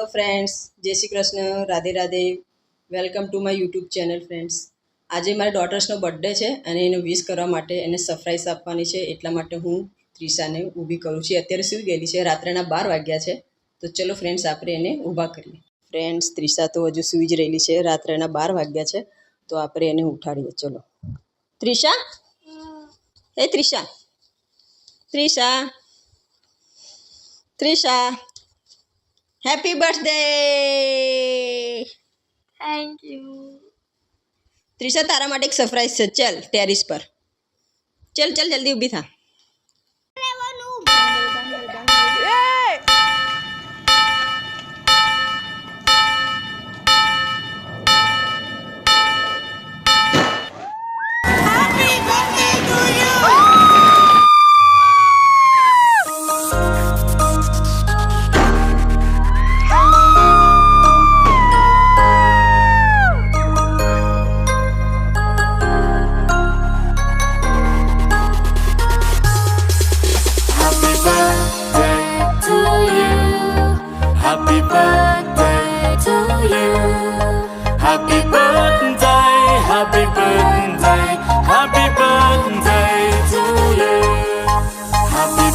Hello friends જય Shri Krishna Radhe Radhe welcome to my YouTube channel friends આજે મારા ડોટર્સનો birthday છે અને એને વિશ કરવા માટે એને સરપ્રાઈઝ આપવાની છે. એટલા માટે હું ત્રિશાને ઊભી કરું છું. અત્યારે સુઈ ગયેલી છે. રાત્રેના બાર વાગ્યા છે. તો ચલો ફ્રેન્ડ્સ આપણે એને ઊભા કરીએ. ફ્રેન્ડ્સ ત્રિશા તો હજુ સૂઈ જ રહેલી છે. રાત્રેના બાર વાગ્યા છે. તો આપણે એને ઉઠાડીએ. ચલો. Trisha hey Trisha Trisha Trisha happy birthday thank you Trisha તારા માટે એક સરપ્રાઈઝ છે. ચલ ટેરિસ પર. ચલ ચલ જલ્દી ઊભી થા. Happy birthday, happy birthday, happy birthday to you. Happy.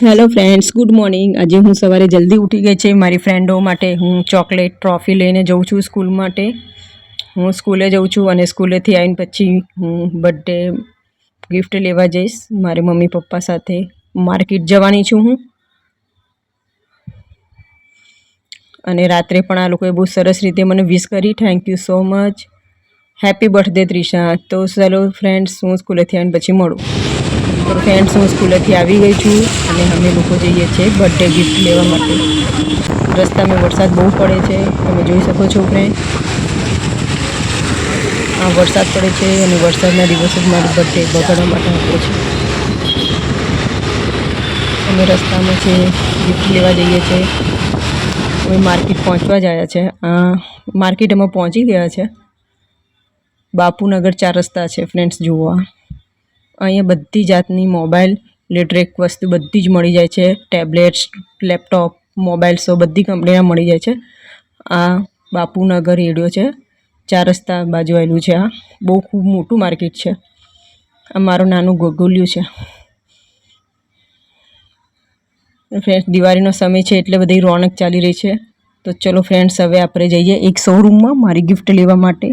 Hello friends good morning આજે હું સવારે જલ્દી ઉઠી ગઈ છે મારી ફ્રેન્ડો માટે. હું ચોકલેટ ટ્રોફી લઈને જઉં છું સ્કૂલ માટે. હું સ્કૂલે જઉં છું અને સ્કૂલેથી આવીને પછી હું બર્થડે ગિફ્ટ લેવા જઈશ. મારી મમ્મી પપ્પા સાથે માર્કેટ જવાની છું હું. અને રાત્રે પણ આ લોકોએ બહુ સરસ રીતે મને વિશ કરી. Thank you so much happy birthday Trisha તો ચાલો ફ્રેન્ડ્સ હું સ્કૂલેથી આવીને પછી મળું. તો ફ્રેન્ડ્સ હું સ્કૂલેથી આવી ગઈ છું અને અમે લોકો જઈએ છીએ બર્થડે ગિફ્ટ લેવા માટે. રસ્તામાં વરસાદ બહુ પડે છે. તમે જોઈ શકો છો ફ્રેન્ડ આ વરસાદ પડે છે અને વરસાદના દિવસે જ મારો બર્થડે બગાડવા માટે આપ્યો છે. અમે રસ્તામાં છે ગિફ્ટ લેવા જઈએ છીએ. અમે માર્કેટ પહોંચવા જ આવ્યા છે માર્કેટ અમે પહોંચી ગયા છે. બાપુનગર ચાર રસ્તા છે ફ્રેન્ડ્સ જોવા અહીંયા બધી જાતની મોબાઈલ ઇલેક્ટ્રિક વસ્તુ બધી જ મળી જાય છે. ટેબ્લેટ્સ લેપટોપ મોબાઈલ્સો બધી કંપનીના મળી જાય છે. આ બાપુનગર રેડિયો છે. ચાર રસ્તા બાજુ આવેલું છે આ. બહુ ખૂબ મોટું માર્કેટ છે. આ મારું નાનું ગોગોલિયું છે. ફ્રેન્ડ્સ દિવાળીનો સમય છે એટલે બધી રોનક ચાલી રહી છે. તો ચલો ફ્રેન્ડ્સ હવે આપણે જઈએ એક શોરૂમમાં મારી ગિફ્ટ લેવા માટે.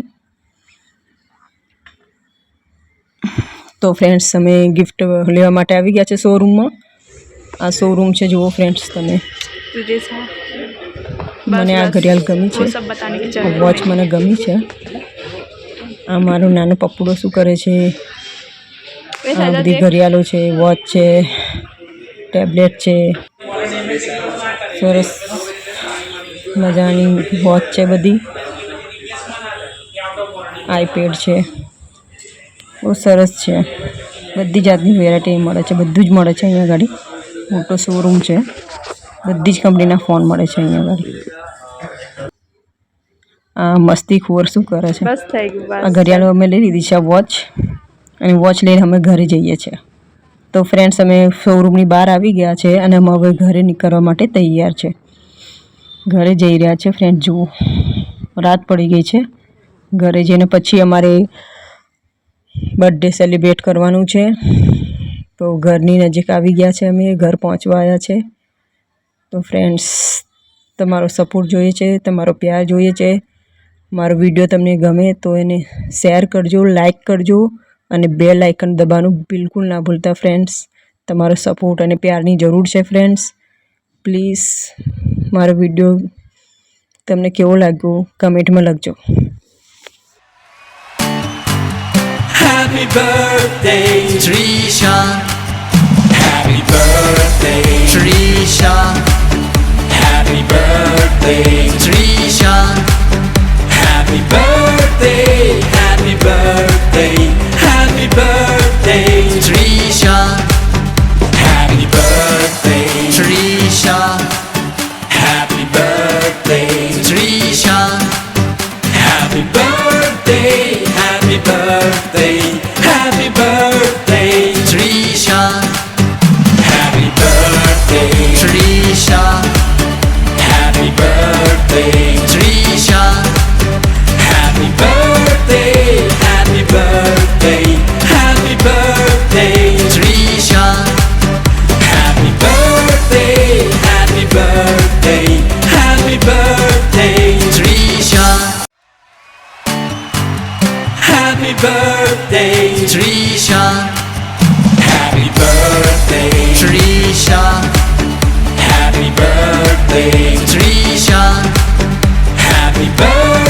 તો ફ્રેન્ડ્સ અમે ગિફ્ટ લેવા માટે આવી ગયા છે શોરૂમમાં આ શોરૂમ છે, જુઓ ફ્રેન્ડ્સ તમે. મને આ ઘડિયાળ ગમી છે. વોચ મને ગમી છે. આ મારો નાનો પપ્પુડો શું કરે છે? આ બધી ઘડિયાળો છે વોચ છે. ટેબ્લેટ છે. સરસ મજાની વોચ છે બધી. આઈપેડ છે. બહુ સરસ છે. બધી જાતની વેરાયટી મળે છે. બધું જ મળે છે અહીંયા ગાડી. મોટો શોરૂમ છે. બધી જ કંપનીના ફોન મળે છે અહીંયા ગાડી. આ મસ્તી ખોર શું કરે છે? આ ઘડિયાળો અમે લઈ લીધી છે આ વોચ અને વોચ લઈને અમે ઘરે જઈએ છીએ. તો ફ્રેન્ડ્સ અમે શોરૂમની બહાર આવી ગયા છે અને અમે હવે ઘરે નીકળવા માટે તૈયાર છે. ઘરે જઈ રહ્યા છે ફ્રેન્ડ જુઓ. રાત પડી ગઈ છે. ઘરે જઈને પછી અમારે બર્થડે સેલિબ્રેટ કરવાનું છે. તો ઘરની નજીક આવી ગયા છે અમે, ઘર પહોંચવા આવ્યા છે. તો ફ્રેન્ડ્સ તમારો સપોર્ટ જોઈએ છે, તમારો પ્યાર જોઈએ છે. મારો વીડિયો તમને ગમે તો એને શેર કરજો લાઈક કરજો. અને બે લાઇકન દબાવવાનું બિલકુલ ના ભૂલતા ફ્રેન્ડ્સ તમારો સપોર્ટ અને પ્યારની જરૂર છે ફ્રેન્ડ્સ પ્લીઝ મારો વીડિયો તમને કેવો લાગ્યો કમેન્ટમાં લખજો Happy birthday, Trisha. Happy birthday, Trisha. Happy birthday, Trisha. Happy birthday, Trisha. Happy birthday, Trisha. Happy birthday.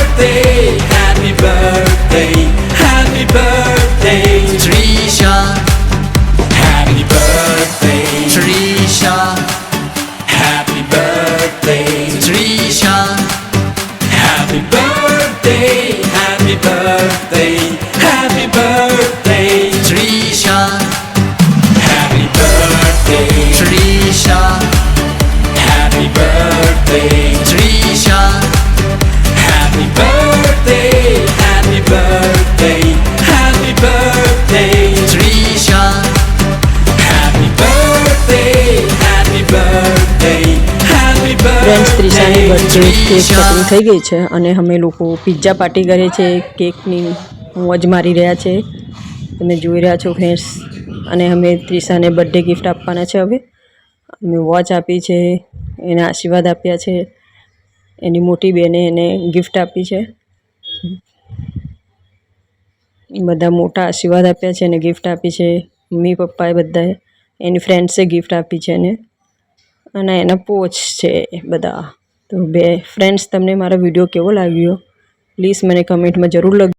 Birthday, Trisha. Happy birthday, happy birthday, happy birthday, Trisha. Happy birthday, happy birthday, happy friends ત્રિશાની birthday, birthday cake. Cutting થઈ ગઈ છે અને અમે લોકો pizza party કરીએ છીએ કેકની મોજ મારી રહ્યા છે તમે જોઈ રહ્યા છો ફ્રેન્ડ્સ અને અમે ત્રિશાને બર્થડે ગિફ્ટ આપવાના છે હવે અમે વોચ આપી છે, એને આશીર્વાદ આપ્યા છે, એની મોટી બેને એને ગિફ્ટ આપી છે. બધા મોટા આશીર્વાદ આપ્યા છે, એને ગિફ્ટ આપી છે, મમ્મી પપ્પાએ બધાએ, એની ફ્રેન્ડ્સે ગિફ્ટ આપી છે એને. અને એના પોચ છે બધા. તો બે ફ્રેન્ડ્સ તમને મારો વીડિયો કેવો લાગ્યો? પ્લીઝ મને કમેન્ટમાં જરૂર લખજો